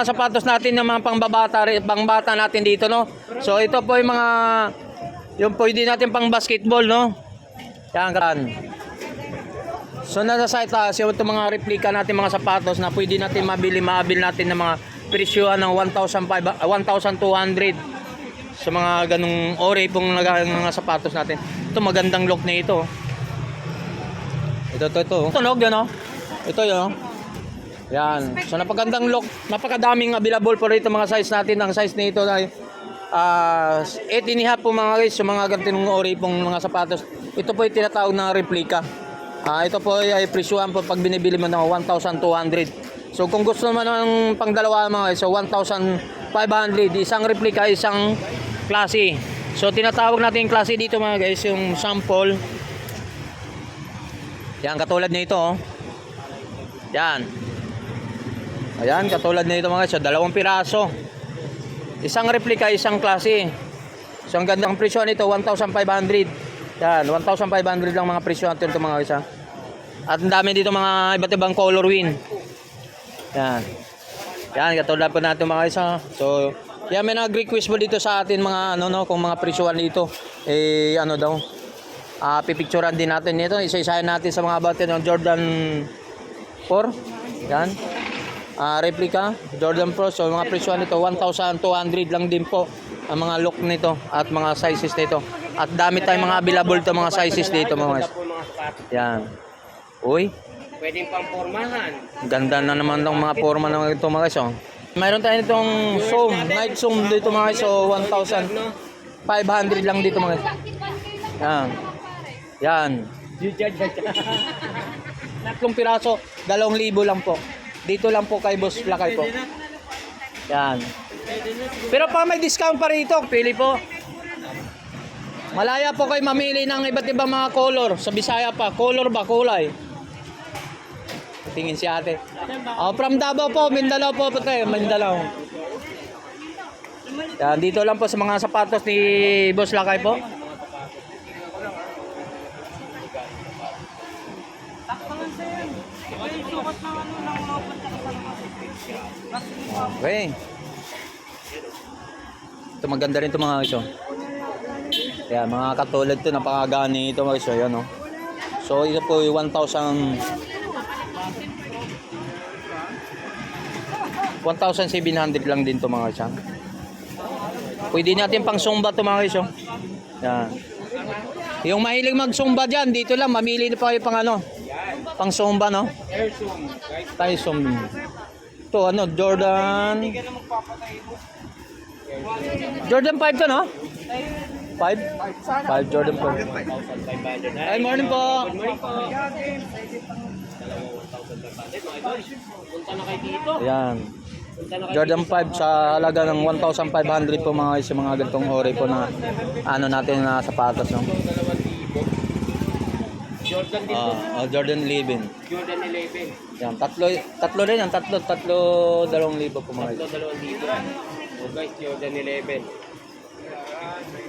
mga sapatos natin, yung mga pangbabata, pangbata natin dito, no? So, ito po yung mga, yung pwede natin pang basketball, no? Yan, kan. So, nasa site taas, yung itong mga replika natin, mga sapatos na pwede natin mabili, maabil natin ng mga presyo ng 1,500 ah, 1,200 sa mga ganung ori pong mga sapatos natin. Ito magandang look na ito. Ito, ito, ito. Ito, no? Yan, oh. Ito, yun, oh. Yan. So napagandang look, napakadaming available po rito mga size natin. Ang size nito ay ah 8 and a half po mga guys, so mga ganitong ori pong mga sapatos. Ito po yung tinatawag na replika. Ah ito po ay presyuhan po pag binibili mo ng 1,200. So kung gusto naman ng pangdalawa mga guys, so 1,500. Isang replika, isang klase. So tinatawag natin yung klase dito mga guys, yung sample. Yan katulad nito oh. Yan. Ayan, katulad nito mga guys, dalawang piraso. Isang replika, isang klase. So ang gandang presyo nito, 1,500. Yan, 1,500 lang mga presyo natin mga guys. ha. At ang dami dito mga iba't ibang color win. Yan. Yan, katulad po natin mga guys. ha. So, yan may nag-request po dito sa atin mga ano no, kung mga presyoan dito. Eh, ano daw. Ah, pipicturean din natin nito. Isa-isahin natin sa mga bate ng Jordan 4. Yan. Ah, replica Jordan Pro. So mga presyo nito 1,200 lang din po ang mga look nito at mga sizes nito. At dami tayong mga available to mga sizes dito mga guys. Yan. Uy, Pwedeng pang pormahan. ganda na naman ng mga forma ng ito mga guys. Oh. Mayroon tayo nitong zoom, night zoom dito mga guys. So 1,500 lang dito mga guys. Yan. Yan. Tatlong piraso, 2,000 lang po. Dito lang po kay Boss Lakay po. Yan. Pero pa may discount pa rito, pili po. Malaya po kayo mamili ng iba't ibang mga color. Sa Bisaya pa, color ba, kulay? Tingin si ate. Oh, from Davao po, Mindanao po po tayo, Mindanao. Yan, dito lang po sa mga sapatos ni Boss Lakay po. Okay. Ito maganda rin ito mga iso. Kaya mga katulad to napakagani ito mga iso. Yan oh. So ito po yung 1,000 1,700 lang din to mga iso. Pwede natin pang sumba to mga iso. Yan. Yung mahilig mag-sumba dyan, dito lang, mamili na pa kayo pang ano, pang sumba, no? Tayo sum. To ano, Jordan. Jordan 5 to, no? 5? 5 Jordan 5. 1,500. Ay, morning po. Good morning po. Dalawang 1,500. Mga idol, punta na kayo dito. Ayan. Jordan 5 sa halaga ng 1,500 po mga isa mga ganitong ori po na ano natin na sapatos, no? 2,000. Jordan din po. Ah, oh, Jordan 11. Jordan 11. Yan, tatlo, tatlo rin yan, tatlo, tatlo, dalawang libo po mga Tatlo, dalawang libo. So guys, Jordan 11.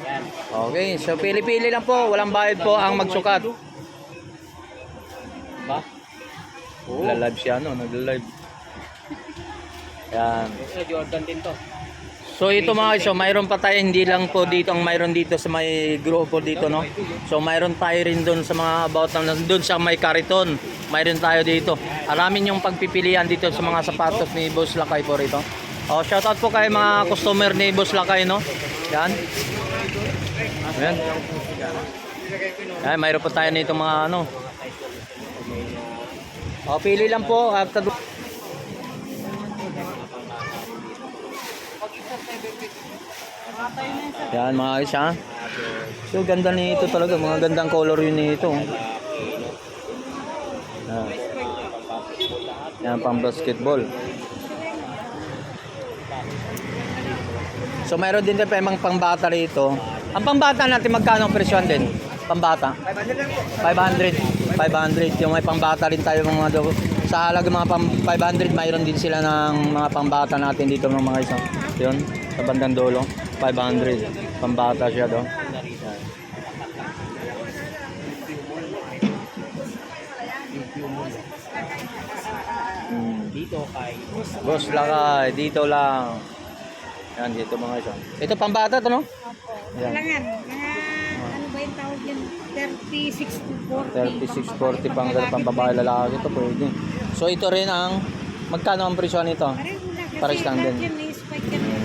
Yan. Okay, so pili-pili lang po, walang bayad po ang magsukat. Ba? Oo. Nagla-live siya, no? Nagla-live. Yan. Jordan din to. So ito mga so mayroon pa tayo hindi lang po dito ang mayroon dito sa may grupo dito no. So mayroon tayo rin doon sa mga about na doon sa may kariton. Mayroon tayo dito. Alamin yung pagpipilian dito sa mga sapatos ni Boss Lakay po rito. Oh, shout out po kay mga customer ni Boss Lakay no. Yan. Ayan. Ay, mayroon pa tayo nito mga ano. Oh, pili lang po after Yan mga guys ha. So ganda nito talaga, mga gandang color yun nito. Yan. Yan pang basketball. So mayroon din tayo mga pangbata rito. Ang pangbata natin magkano ang presyon din? Pambata? 500. 500. Yung may pambata rin tayo mga do. Sa halaga mga pang 500, mayroon din sila ng mga pambata natin dito ng mga isa. Yun, sa bandang dulo. 500. Pambata siya do. Yan. Dito kay Boss Lakay, dito lang. Yan, dito mga iso. Ito pambata to, no? Yan. Kailangan. Mga, ano ba yung tawag yun? 36 to 40. 36, 40 pang pang babae lalaki ito pwede. So ito rin ang magkano ang presyo nito? Pares lang din.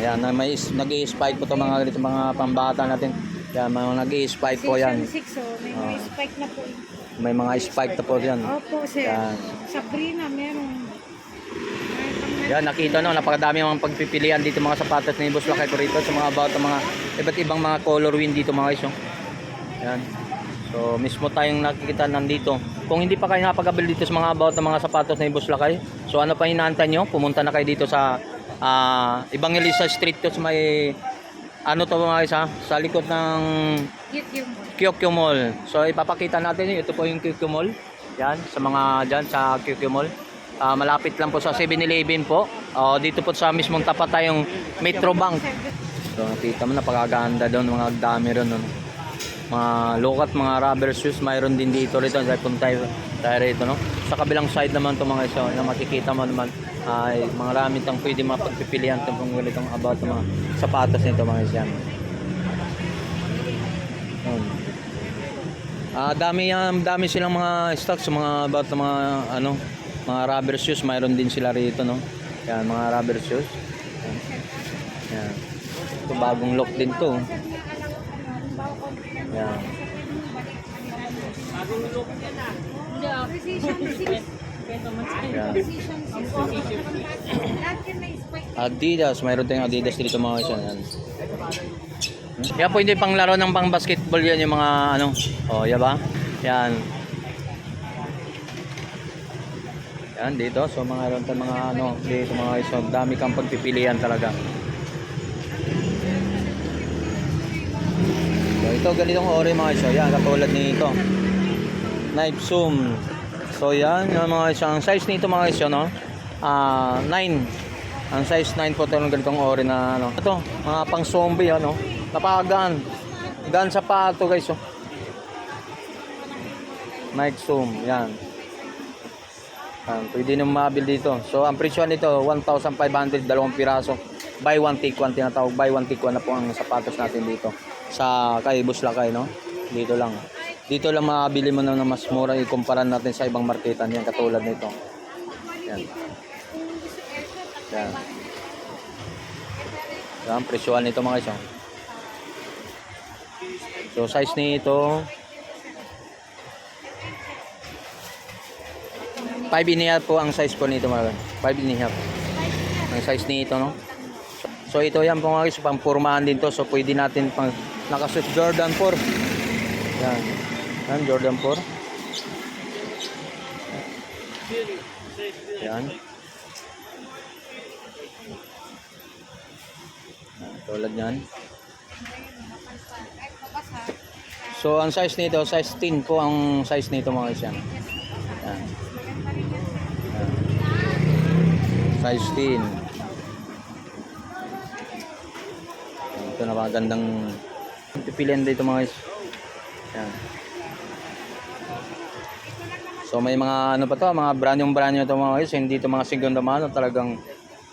Yan may spike na may nag-i-spike po to mga ganito mga pambata natin. Yan, mga nag-i-spike po yan. Section 6, oh. May, may Ah. spike na po. May mga spike na po yan. Opo, sir. Yan. Sabrina, meron. Yan, nakita no, napakadami mga pagpipilian dito mga sapatos ni Boss Lakay ko rito sa mga about mga iba't ibang mga color win dito mga guys. oh. Yan. So, mismo tayong nakikita nandito. Kung hindi pa kayo nakapag-abil dito sa mga about ng mga sapatos ni Boss Lakay, so ano pa inaantay nyo? Pumunta na kayo dito sa ah Evangelista Street to sa may ano to mga ha? Sa likod ng QQ Mall. So ipapakita natin. Ito po yung QQ Mall. Yan, sa mga dyan sa QQ Mall. Ah, malapit lang po sa 7-Eleven po. Oh, dito po sa mismong tapat tayong Metro Bank. So nakita mo napakaganda doon, mga dami ron. No? Mga lokat, mga rubber shoes, mayroon din dito rito. Dahil kung tayo, tayo rito, no? Sa kabilang side naman to mga iso, na makikita mo naman ay mga rami tang pwede mapagpipilian itong kung ganitong about ng mga sapatos nito mga isyan. Yun. Ah, dami yan, dami silang mga stocks mga about mga ano, mga rubber shoes, mayroon din sila rito, no. Yan, mga rubber shoes. Yan. Ito bagong look din to. Yan. Precision 6. Yan. Precision 6. Lahat yan may spike. Adidas, mayroon tayong Adidas dito mga isa. Yan. Yan po hindi pang laro ng pang basketball yan yung mga ano. Oh, yan ba? Yan. Yan dito. So mga tayong mga ano dito mga isa. Dami kang pagpipilian talaga. So ito ganitong ori mga isa. Yan katulad nito. Knife zoom. So yan, yung mga isang size nito mga isyo, no? Ah, 9. Ang size 9 po ito ng ganitong ori na ano. Ito, mga pang zombie ano. Napakagaan. Gaan sa pato guys, oh. Mic zoom, yan. Yan, pwede nang mabil dito. So, ang presyo nito, 1,500, dalawang piraso. Buy one, take one, tinatawag. Buy one, take one na po ang sapatos natin dito. Sa kay Buslakay, no? Dito lang. Dito lang makabili mo na ng mas mura ikumpara natin sa ibang marketan yan katulad nito. Yan. Yan. Yan, presyuhan nito mga iso. So, size nito, 5 and a po ang size po nito mga 5 and. Ang size nito, no? So, ito yan po mga iso, pang purmahan din to. So, pwede natin pang nakasus Jordan 4. Yan. Yan, Jordan 4. Yan. Tulad yan. So, ang size nito, size 10 po ang size nito mga isyan. Yan. Yan. Size 10. Yan, Ito na magandang pipilian dito mga is. So may mga ano pa to, mga brand yung brand nyo to mga guys, hindi to mga segunda mano, talagang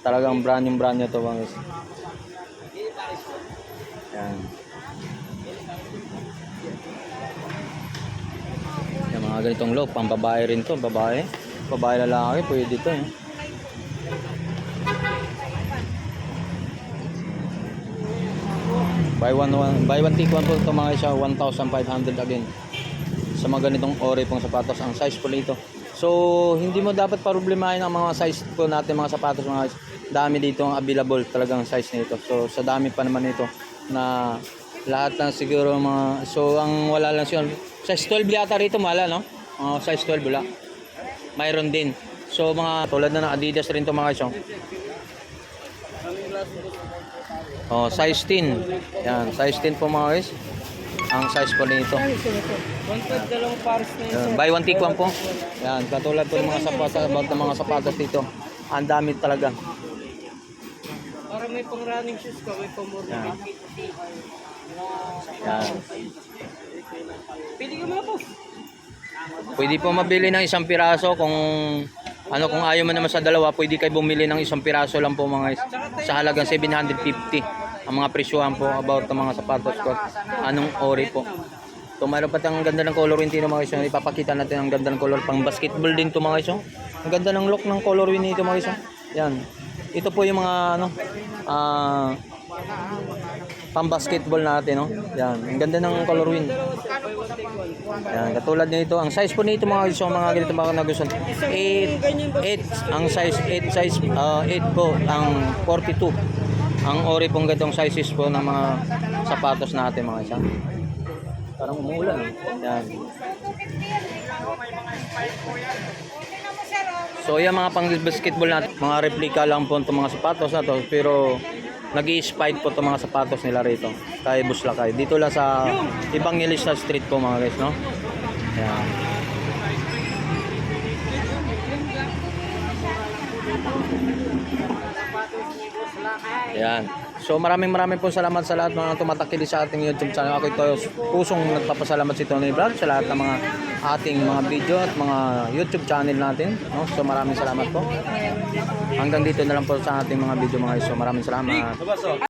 talagang brand yung brand nyo to mga guys. Yan. Yan mga ganitong look, pang babae rin to, babae. Babae lalaki, pwede to eh. Buy one, one buy one take one po ito mga isa 1,500 again. Sa mga ganitong ori pong sapatos ang size po nito. So hindi mo dapat problemahin ang mga size po natin mga sapatos mga guys dami dito ang available talagang size nito so sa dami pa naman ito na lahat lang siguro mga so ang wala lang siya. Size 12 yata rito mala no? Uh, size 12 wala. Mayroon din. So mga tulad na ng Adidas rin to mga guys oh. Size 10. Yan, size 10 po mga guys. Ang size po nito. Dalawang pares na yun. Buy one take one po. Yan, katulad po ng mga sapatos, about ng mga sapatos dito. Ang dami talaga. Para may pang running shoes ka, may pang more Yan. Yan. Pili ka mga boss. Pwede po mabili ng isang piraso kung Ano kung ayaw mo naman sa dalawa, pwede kayo bumili ng isang piraso lang po mga guys. Sa halagang 750. Ang mga presyuhan po about ng mga sapatos ko. Anong ori po. So mayroon pa tayong ang ganda ng color win dito mga guys. Ipapakita natin ang ganda ng color pang basketball din to mga guys. oh. Ang ganda ng look ng color nito mga guys. oh. Yan. Ito po yung mga ano ah pang basketball natin no. Yan. Ang ganda ng color win. Yan, katulad nito, ang size po nito mga guys, yung mga ganito mga nagustuhan. 8 8 ang size 8 size ah, 8 po ang 42. Ang ori pong ganitong sizes po ng mga sapatos natin mga isa. Parang umuulan. eh. Yan. So yan mga pang basketball natin, mga replika lang po itong mga sapatos na to, pero nag spike po itong mga sapatos nila rito. Kay Buslakay. Dito lang sa Evangelista Street po mga guys, no? Yan. Yan. So maraming maraming po salamat sa lahat mga tumatakili sa ating YouTube channel. Ako ito pusong nagpapasalamat si Tony Vlog sa lahat ng mga ating mga video at mga YouTube channel natin. No? So maraming salamat po. Hanggang dito na lang po sa ating mga video mga guys. So maraming salamat.